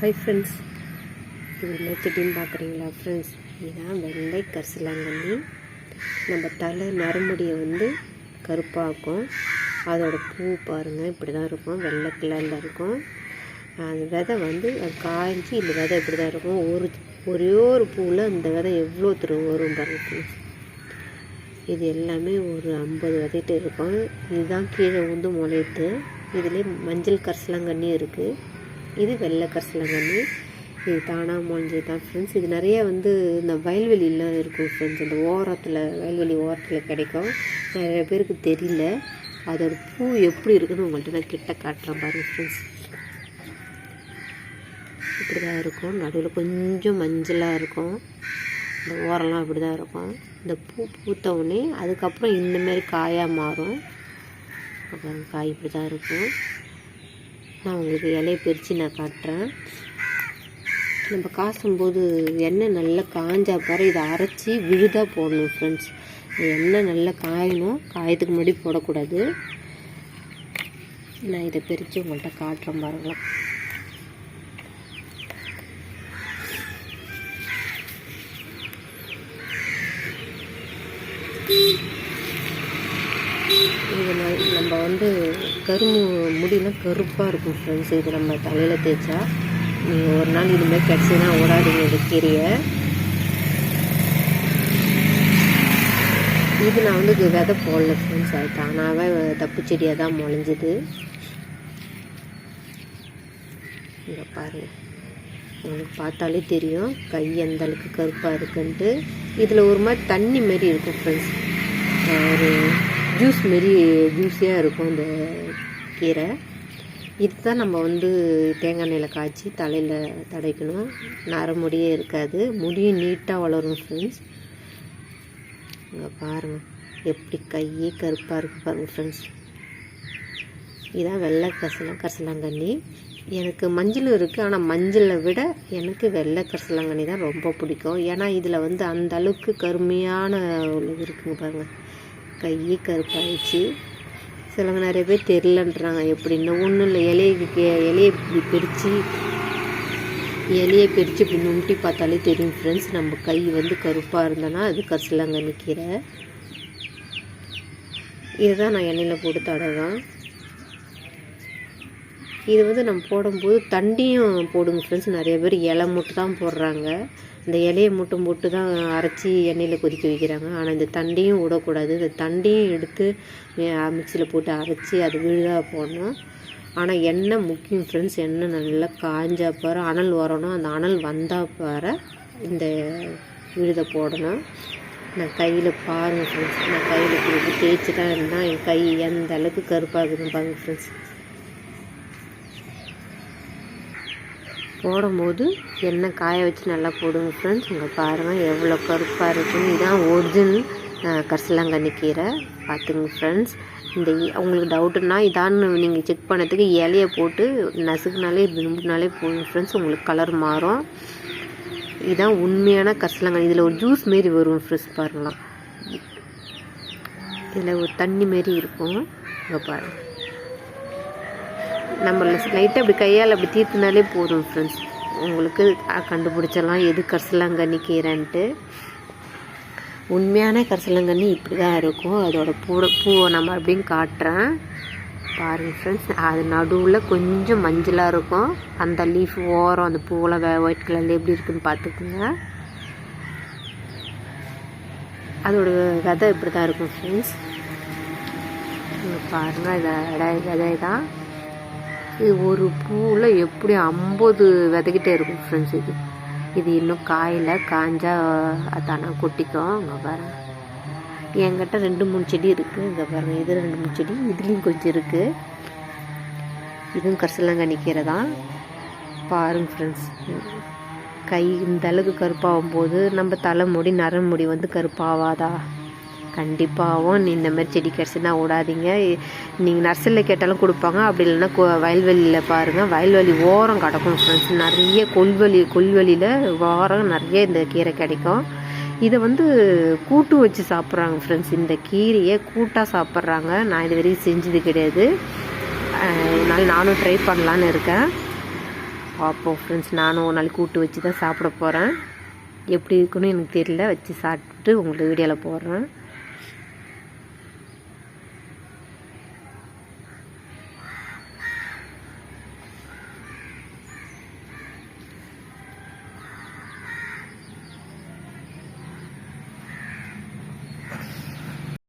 Hi friends இது என்ன செடின்னு பார்க்குறீங்களா ஃப்ரெண்ட்ஸ் இதுதான் வெள்ளை கரிசலாங்கண்ணி. நம்ம தலை நரமுடியை வந்து கருப்பாக்கும் அதோட பூ பாருங்கள் இப்படி தான் இருக்கும். வெள்ளை கலரில் இருக்கும். அந்த விதை வந்து அது காய்ஞ்சி இந்த விதை இப்படி தான் இருக்கும். ஒரு ஒரே ஒரு பூவில் இந்த விதை எவ்வளோ திரு வரும் பாருங்க இது எல்லாமே ஒரு ஐம்பது விதைட்டு இருக்கும். இதுதான் கீழே வந்து முளையுது. இதுலேயே மஞ்சள் கரிசலாங்கண்ணி இருக்குது இது வெள்ளை கரிசலாங்கண்ணி இது தானாக முளைஞ்சது தான் ஃப்ரெண்ட்ஸ் இது நிறைய வந்து இந்த வயல்வெளியெலாம் இருக்கும் ஃப்ரெண்ட்ஸ் இந்த ஓரத்தில் வயல்வெளி ஓரத்தில் கிடைக்கும். நிறைய பேருக்கு தெரியல. அதோட பூ எப்படி இருக்குன்னு உங்கள்கிட்ட நான் கிட்ட காட்டுறேன் பாருங்கள் ஃப்ரெண்ட்ஸ் இப்படி தான் இருக்கும். நடுவில் கொஞ்சம் மஞ்சளாக இருக்கும். இந்த ஓரெல்லாம் இப்படி தான் இருக்கும். இந்த பூ பூத்த உடனே அதுக்கப்புறம் இந்தமாரி காயாக மாறும். அப்புறம் காய் இப்படி தான் இருக்கும். நான் உங்களுக்கு இலையை பிரித்து நான் காட்டுறேன். நம்ம காசும்போது எண்ணெய் நல்லா காஞ்சா பாரு இதை அரைச்சி விழுதாக போடணும் ஃப்ரெண்ட்ஸ் எண்ணெய் நல்லா காயணும். காயத்துக்கு முன்னாடி போடக்கூடாது. நான் இதை பிரித்து உங்கள்கிட்ட காட்டுறேன் பாருங்களேன். இது நம்ம வந்து கரும்பு முடியெல்லாம் கருப்பாக இருக்கும் ஃப்ரெண்ட்ஸ் இது நம்ம தலையில் தேய்ச்சா. நீங்கள் ஒரு நாள் இதுமாதிரி கிடச்சின்னா ஓடாதீங்க இது கீரையை. இது நான் வந்து விதை போடல ஃப்ரெண்ட்ஸ் அது தானாகவே தப்பு செடியாக தான் முளைஞ்சிது. இங்கே பாருங்கள் உங்களுக்கு பார்த்தாலே தெரியும். கை எந்த அளவுக்கு கருப்பாக இருக்குன்ட்டு. இதில் ஒரு மாதிரி தண்ணி மாரி இருக்கும் ஃப்ரெண்ட்ஸ் ஒரு ஜூஸ் மாரி ஜூஸியாக இருக்கும் இந்த கீரை. இதுதான் நம்ம வந்து தேங்காய் எண்ணெயில் காய்ச்சி தலையில் தடைக்கணும் நரமுடியே இருக்காது. முடியும் நீட்டாக வளரும் ஃப்ரெண்ட்ஸ் இங்கே பாருங்கள் எப்படி கையே கருப்பாக இருக்குது பாருங்கள் ஃப்ரெண்ட்ஸ் இதான் வெள்ளை கசலா கரசலாங்கண்ணி. எனக்கு மஞ்சள் இருக்குது ஆனால் மஞ்சளை விட எனக்கு வெள்ளை கரிசலாங்கண்ணி தான் ரொம்ப பிடிக்கும். ஏன்னா இதில் வந்து அந்த அளவுக்கு கருமையான உள்ளது இருக்குங்க பாருங்கள் கையே கருப்பாயிடுச்சு. சிலவங்க நிறைய பேர் தெரிலன்றாங்க எப்படின்னா ஒன்றும் இல்லை. இலையை இலையை இப்படி பிரித்து இலையை பிரித்து இப்படி நுண்டி பார்த்தாலே தெரியும் ஃப்ரெண்ட்ஸ் நம்ம கை வந்து கருப்பாக இருந்தோன்னா அது கரிசலாங்கண்ணி கீரை இதுதான் நான் எண்ணெயில் போட்டு தடவேன் இது வந்து நம்ம போடும்போது தண்டியும் போடுங்க ஃப்ரெண்ட்ஸ் நிறைய பேர் இலை மட்டும் தான் போடுறாங்க. இந்த இலையை மூட்டும் போட்டு தான் அரைச்சி எண்ணெயில் கொதிக்க வைக்கிறாங்க. ஆனால் இந்த தண்டையும் விடக்கூடாது. இந்த தண்டையும் எடுத்து மிக்சியில் போட்டு அரைச்சி அது விழுதாக போடணும். ஆனால் எண்ணெய் முக்கியம் ஃப்ரெண்ட்ஸ் எண்ணெய் நல்லா காஞ்சா பாரு அனல் வரணும். அந்த அனல் வந்தால் பாரு இந்த விழுதை போடணும். நான் கையில் பாருங்கள் ஃப்ரெண்ட்ஸ் நான் கையில் இப்படி தேய்ச்சி தான் இருந்தால் என் கை எந்த அளவுக்கு கருப்பாக இருக்குதுன்னு பாருங்கள் ஃப்ரெண்ட்ஸ் போடும்போது எண்ணெய் காய வச்சு நல்லா போடுங்க ஃப்ரெண்ட்ஸ் உங்கள் பாருங்கள் எவ்வளோ கருப்பாக இருக்குன்னு. இதான் ஒரிஜினல் கரிசலாங்கண்ணி கீரை. பார்த்துங்க ஃப்ரெண்ட்ஸ் இந்த உங்களுக்கு டவுட்டுன்னா இதான்னு நீங்கள் செக் பண்ணதுக்கு இலையை போட்டு நசுக்குனாலே விரும்பினாலே போதும் ஃப்ரெண்ட்ஸ் உங்களுக்கு கலர் மாறும். இதுதான் உண்மையான கரிசலாங்கண்ணி. இதில் ஒரு ஜூஸ் மாரி வரும் ஃப்ரெண்ட்ஸ் பாருங்களாம் இதில் ஒரு தண்ணி மாரி இருக்கும். இங்கே பாருங்கள் நம்ம லைட்டாக அப்படி கையால் அப்படி தீர்த்துனாலே போதும் ஃப்ரெண்ட்ஸ் உங்களுக்கு கண்டுபிடிச்சலாம் எது கரிசலாங்கண்ணி கீரைன்ட்டு. உண்மையான கரிசலாங்கண்ணி இப்படி தான் இருக்கும். அதோட பூ பூவை நம்ம அப்படின்னு காட்டுறேன். பாருங்கள் ஃப்ரெண்ட்ஸ் அது நடுவில் கொஞ்சம் மஞ்சளாக இருக்கும். அந்த லீஃப் ஓரம் அந்த பூவெல்லாம் வே ஒயிட் கலரில் எப்படி இருக்குன்னு பார்த்துக்குங்க. அதோட விதை இப்படி தான் இருக்கும் ஃப்ரெண்ட்ஸ் பாருங்கள் இதை விதை தான் இது ஒரு பூவில் எப்படி ஐம்பது விதைக்கிட்டே இருக்கும் ஃப்ரெண்ட்ஸ் இது. இது இன்னும் காயில் காஞ்சா அதானா கொட்டிக்கும் அங்கே பாருங்க என்கிட்ட ரெண்டு மூணு செடி இருக்குது இங்கே பாருங்க இது ரெண்டு மூணு செடி இதுலேயும் கொஞ்சம் இருக்குது இதுவும் கரிசலாங்கண்ணி கீரை தான் பாருங்க ஃப்ரெண்ட்ஸ் கை இந்த அளவுக்கு கருப்பாகும் போது நம்ம தலைமுடி நரமுடி வந்து கருப்பாவாதா? கண்டிப்பாகவும் நீ இந்த மாதிரி செடி கிடச்சுன்னா விடாதீங்க நீங்கள் நர்சரியில் கேட்டாலும் கொடுப்பாங்க. அப்படி இல்லைன்னா வயல்வெளியில் பாருங்கள் வயல்வெளி ஓரம் கிடக்கும் ஃப்ரெண்ட்ஸ் நிறைய கொல்வெளி கொல்வெளியில் ஓரம் நிறைய இந்த கீரை கிடைக்கும். இதை வந்து கூட்டு வச்சு சாப்பிட்றாங்க ஃப்ரெண்ட்ஸ் இந்த கீரையை கூட்டாக சாப்பிட்றாங்க. நான் இது வரைக்கும் செஞ்சது கிடையாது. அதனால் நானும் ட்ரை பண்ணலான்னு இருக்கேன். பார்ப்போம் ஃப்ரெண்ட்ஸ் நானும் ஒரு நாள் கூட்டு வச்சு தான் சாப்பிட போகிறேன் எப்படி இருக்குன்னு எனக்கு தெரியல. வச்சு சாப்பிட்டு உங்களுக்கு வீடியோவில் போடுறேன்.